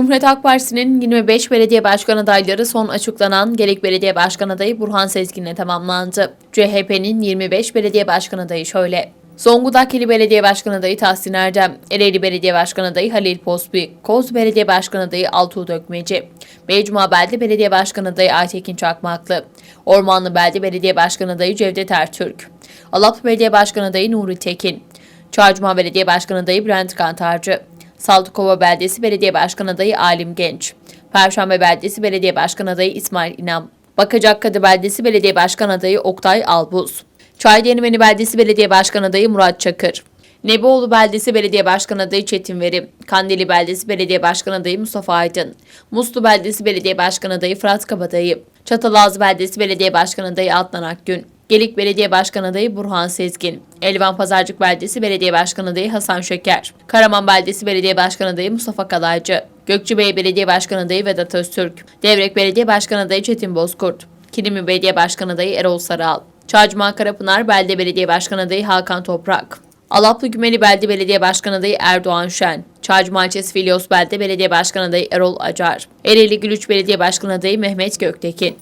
Cumhuriyet Halk Partisi'nin 25 belediye başkan adayları son açıklanan Gelik Belediye Başkan adayı Burhan Sezgin'le tamamlandı. CHP'nin 25 belediye başkan adayı şöyle. Zonguldak İli Belediye Başkan adayı Tahsin Erdem, Ereğli Belediye Başkan adayı Halil Posbi, Koz Belediye Başkan adayı Altuğ Dökmeci, Beycuma Belde Belediye Başkan adayı Aytekin Çakmaklı, Ormanlı Belde Belediye Başkan adayı Cevdet Ertürk, Alaplı Belediye Başkan adayı Nuri Tekin, Çağcuma Belediye Başkan adayı Bülent Kantarcı, Saldıkova Beldesi Belediye Başkan adayı Alim Genç, Perşembe Beldesi Belediye Başkan adayı İsmail İnam, Bakacakkadı Beldesi Belediye Başkan adayı Oktay Albuz, Çaydenimeni Beldesi Belediye Başkan adayı Murat Çakır, Nebioğlu Beldesi Belediye Başkan adayı Çetin Verim, Kandili Beldesi Belediye Başkan adayı Mustafa Aydın, Muslu Beldesi Belediye Başkan adayı Fırat Kabadayı, Çatalazı Beldesi Belediye Başkan adayı Adnan Akgün, Gelik Belediye Başkan adayı Burhan Sezgin, Elvan Pazarcık Beldesi Belediye Başkan adayı Hasan Şeker, Karaman Beldesi Belediye Başkan adayı Mustafa Kalaycı, Gökçebey Belediye Başkan adayı Vedat Öztürk, Devrek Belediye Başkan adayı Çetin Bozkurt, Kilimi Belediye Başkan adayı Erol Saral, Çağcıma Karapınar Belde Belediye Başkan adayı Hakan Toprak, Alaplı Gümeli Belde Belediye Başkan adayı Erdoğan Şen, Çağcıma ilçesi Filyos Belde Belediye Başkan adayı Erol Acar, Ereğli Gülüç Belediye Başkan adayı Mehmet Göktekin,